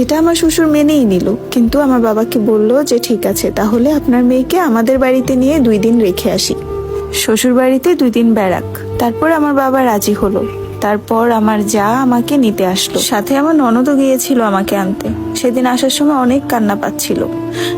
এটা আমার শ্বশুর মেনেই নিল। কিন্তু আমার বাবাকে বলল যে, ঠিক আছে, তাহলে আপনার মেয়েকে আমাদের বাড়িতে নিয়ে দুই দিন রেখে আসি। শ্বশুর বাড়িতে দুই দিন বেড়াক তারপর আমার বাবা রাজি হলো। তারপর আমার যা আমাকে নিতে আসলো। সাথে আমার ননদও গিয়েছিল আমাকে আনতে। সেদিন আসার সময় অনেক কান্না পাচ্ছিল।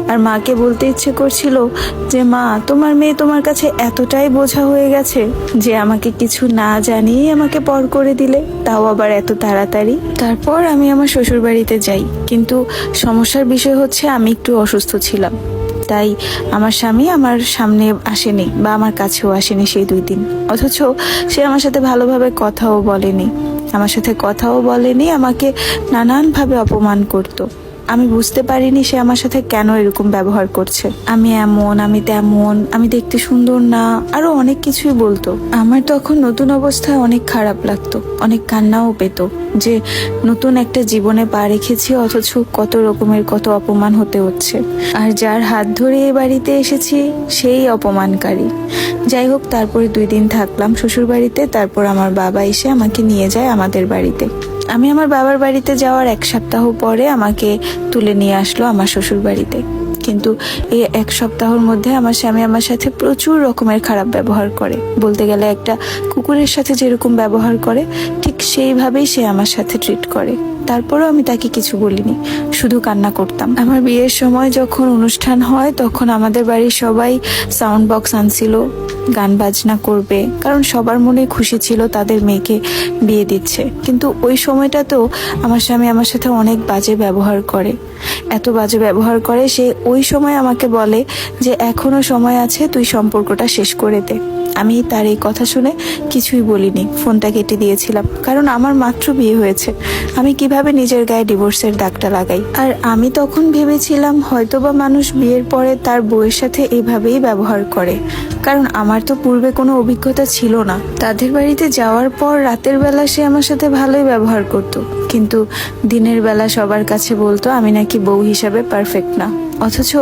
আর মাকে বলতে ইচ্ছে করছিল যে, মা, তোমার মেয়ে তোমার কাছে এতটাই বোঝা হয়ে গেছে যে আমাকে কিছু না জানিয়ে আমাকে পর করে দিলে। তাও আবার এত তাড়াতাড়ি? তারপর আমি আমার শ্বশুর বাড়িতে যাই। কিন্তু সমস্যার বিষয় হচ্ছে আমি একটু অসুস্থ ছিলাম। তাই আমার স্বামী আমার সামনে আসেনি বা আমার কাছেও আসেনি সেই দুই দিন। অথচ সে আমার সাথে ভালোভাবে কথাও বলেনি। আমার সাথে কথাও বলেনি, আমাকে নানানভাবে অপমান করতো। আমি বুঝতে পারিনি সে আমার সাথে কেন এরকম ব্যবহার করছে। আমি এমন, আমি তেমন, আমি দেখতে সুন্দর না, আরও অনেক কিছুই বলতো। আমার তখন নতুন অবস্থায় অনেক খারাপ লাগতো, অনেক কান্নাও পেত যে নতুন একটা জীবনে পা রেখেছি অথচ কত রকমের কত অপমান হতে হচ্ছে। আর যার হাত ধরে এ বাড়িতে এসেছি, সেই অপমানকারী। যাই হোক, তারপরে দুই দিন থাকলাম শ্বশুর বাড়িতে তারপর আমার বাবা এসে আমাকে নিয়ে যায় আমাদের বাড়িতে। আমি আমার বাবার বাড়িতে যাওয়ার এক সপ্তাহ পরে আমাকে তুলে নিয়ে আসলো আমার শ্বশুর বাড়িতে। কিন্তু এই এক সপ্তাহের মধ্যে আমার স্বামী আমার সাথে প্রচুর রকমের খারাপ ব্যবহার করে। বলতে গেলে একটা কুকুরের সাথে যেরকম ব্যবহার করে, ঠিক সেইভাবেই সে আমার সাথে ট্রিট করে। তারপরেও আমি তাকে কিছু বলিনি, শুধু কান্না করতাম। আমার বিয়ের সময় যখন অনুষ্ঠান হয়, তখন আমাদের বাড়ির সবাই সাউন্ড বক্স আনছিল, গান বাজনা করবে, কারণ সবার মনে খুশি ছিল তাদের মেয়েকে বিয়ে দিচ্ছে। কিন্তু ওই সময়টাতেও আমার স্বামী আমার সাথে অনেক বাজে ব্যবহার করে। এত বাজে ব্যবহার করে, সে ওই সময় আমাকে বলে যে, এখনও সময় আছে, তুই সম্পর্কটা শেষ করে দে। আমি তার এই কথা শুনে কিছুই বলিনি। ফোনটা কেটে দিয়েছিলাম, কারণ আমার মাত্র বিয়ে হয়েছে। আমি কীভাবে নিজের গায়ে ডিভোর্সের দাগটা লাগাই? আর আমি তখন ভেবেছিলাম হয়তোবা মানুষ বিয়ের পরে তার বউয়ের সাথে এভাবেই ব্যবহার করে। কারণ আমার তো পূর্বে কোনো অভিজ্ঞতা ছিল না। তাদের বাড়িতে যাওয়ার পর রাতের বেলা সে আমার সাথে ভালোই ব্যবহার করতো। কিন্তু দিনের বেলা সবার কাছে বলতো, আমি নাকি বউ হিসাবে পারফেক্ট না। অথচ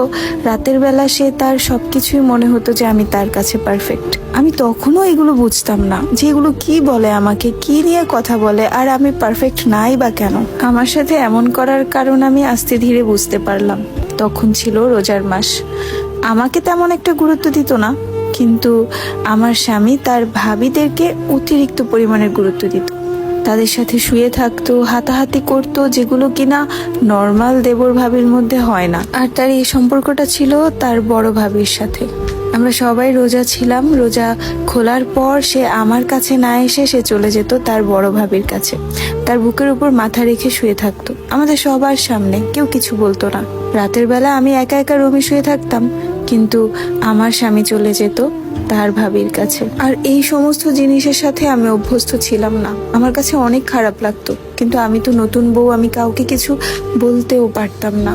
রাতের বেলা সে তার সবকিছুই মনে হতো যে আমি তার কাছে পারফেক্ট। আমি তখনও এগুলো বুঝতাম না যে এগুলো কি বলে আমাকে, কি নিয়ে কথা বলে, আর আমি পারফেক্ট নাই বা কেন? আমার সাথে এমন করার কারণ আমি আস্তে ধীরে বুঝতে পারলাম। তখন ছিল রোজার মাস। আমাকে তেমন একটা গুরুত্ব দিত না, কিন্তু আমার স্বামী তার ভাবিদেরকে অতিরিক্ত পরিমাণের গুরুত্ব দিত। তাদের সাথে শুয়ে থাকতো, হাতাহাতি করতো, যেগুলো কিনা নর্মাল দেবর ভাবির মধ্যে হয় না। আর তার এই সম্পর্কটা ছিল তার বড় ভাবির সাথে। আমরা সবাই রোজা ছিলাম। রোজা খোলার পর সে আমার কাছে না এসে সে চলে যেত তার বড় ভাবির কাছে। তার বুকের উপর মাথা রেখে শুয়ে থাকতো। আমাদের সবার সামনে কেউ কিছু বলতো না। রাতের বেলা আমি একা একা রুমে শুয়ে থাকতাম, কিন্তু আমার স্বামী চলে যেত তার ভাবির কাছে। আর এই সমস্ত জিনিসের সাথে আমি অভ্যস্ত ছিলাম না। আমার কাছে অনেক খারাপ লাগতো, কিন্তু আমি তো নতুন বউ, আমি কাউকে কিছু বলতেও পারতাম না।